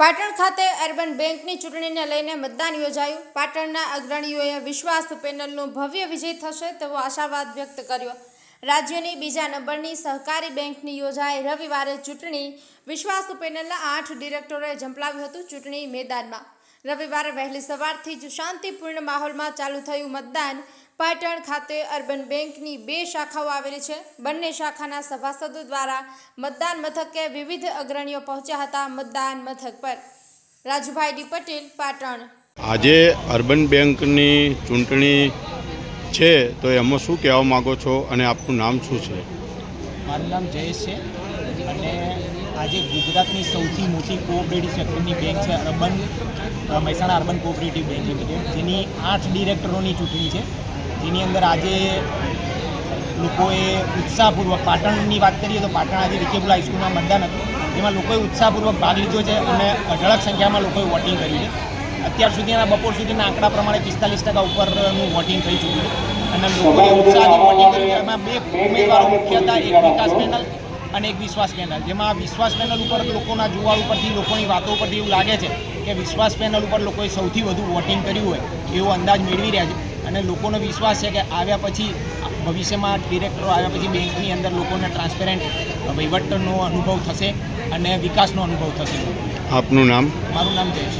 પાટણ ખાતે અર્બન બેંકની ચૂંટણીને લઈને મતદાન યોજાયું. પાટણના અગ્રણીઓએ વિશ્વાસ પેનલનો ભવ્ય વિજય થશે તેવો આશાવાદ વ્યક્ત કર્યો. રાજ્યની બીજા નંબરની સહકારી બેંકની યોજાઈ રવિવારે ચૂંટણી વિશ્વાસ પેનલના આઠ ડિરેક્ટરોએ ઝંપલાવ્યું હતું ચૂંટણી મેદાનમાં. રવિવારે વહેલી સવારથી જ શાંતિપૂર્ણ માહોલમાં ચાલુ થયું મતદાન. પાટણ ખાતે અર્બન બેંકની બે શાખાઓ આવેલી છે. બંને શાખાના સભાસદો દ્વારા મતદાન મથકે વિવિધ અગ્રણીઓ પહોંચ્યા હતા મતદાન મથક પર. રાજુભાઈ ડી પટેલ પાટણ. આજે અર્બન બેંકની ચૂંટણી છે તો એમાં શું કહેવા માગો છો અને આપનું નામ શું છે? મારું નામ જયેશ છે અને આજે ગુજરાતની સૌથી મોટી કોઓપરેટિવ સેક્ટરની બેંક છે urban Mehsana urban cooperative bank limited જેની આઠ ડિરેક્ટરોની ચૂંટણી છે. જેની અંદર આજે લોકોએ ઉત્સાહપૂર્વક, પાટણની વાત કરીએ તો પાટણ આજે વિકેબુલ હાઈસ્કૂલમાં મતદાન હતું. એમાં લોકોએ ઉત્સાહપૂર્વક ભાગ લીધો છે અને અઢળક સંખ્યામાં લોકોએ વોટિંગ કર્યું છે. અત્યાર સુધીના, બપોર સુધીના આંકડા પ્રમાણે પિસ્તાલીસ ટકા ઉપરનું વોટિંગ થઈ ચૂક્યું છે. અને લોકોએ ઉત્સાહથી વોટિંગ કર્યું એમાં બે ઉમેદવારો મુખ્ય હતા, એક વિકાસ પેનલ અને એક વિશ્વાસ પેનલ જેમાં વિશ્વાસ પેનલ ઉપર લોકોના જુવાળ ઉપરથી લોકોની વાતો ઉપરથી એવું લાગે છે કે વિશ્વાસ પેનલ ઉપર લોકોએ સૌથી વધુ વોટિંગ કર્યું હોય એવો અંદાજ મેળવી રહ્યા છે. અને લોકોનો વિશ્વાસ છે કે આવ્યા પછી ભવિષ્યમાં ડિરેક્ટરો આવ્યા પછી બેંકની અંદર લોકોને ટ્રાન્સપેરન્ટ વહીવટનો અનુભવ થશે અને વિકાસનો અનુભવ થશે. આપનું નામ? મારું નામ જયેશ.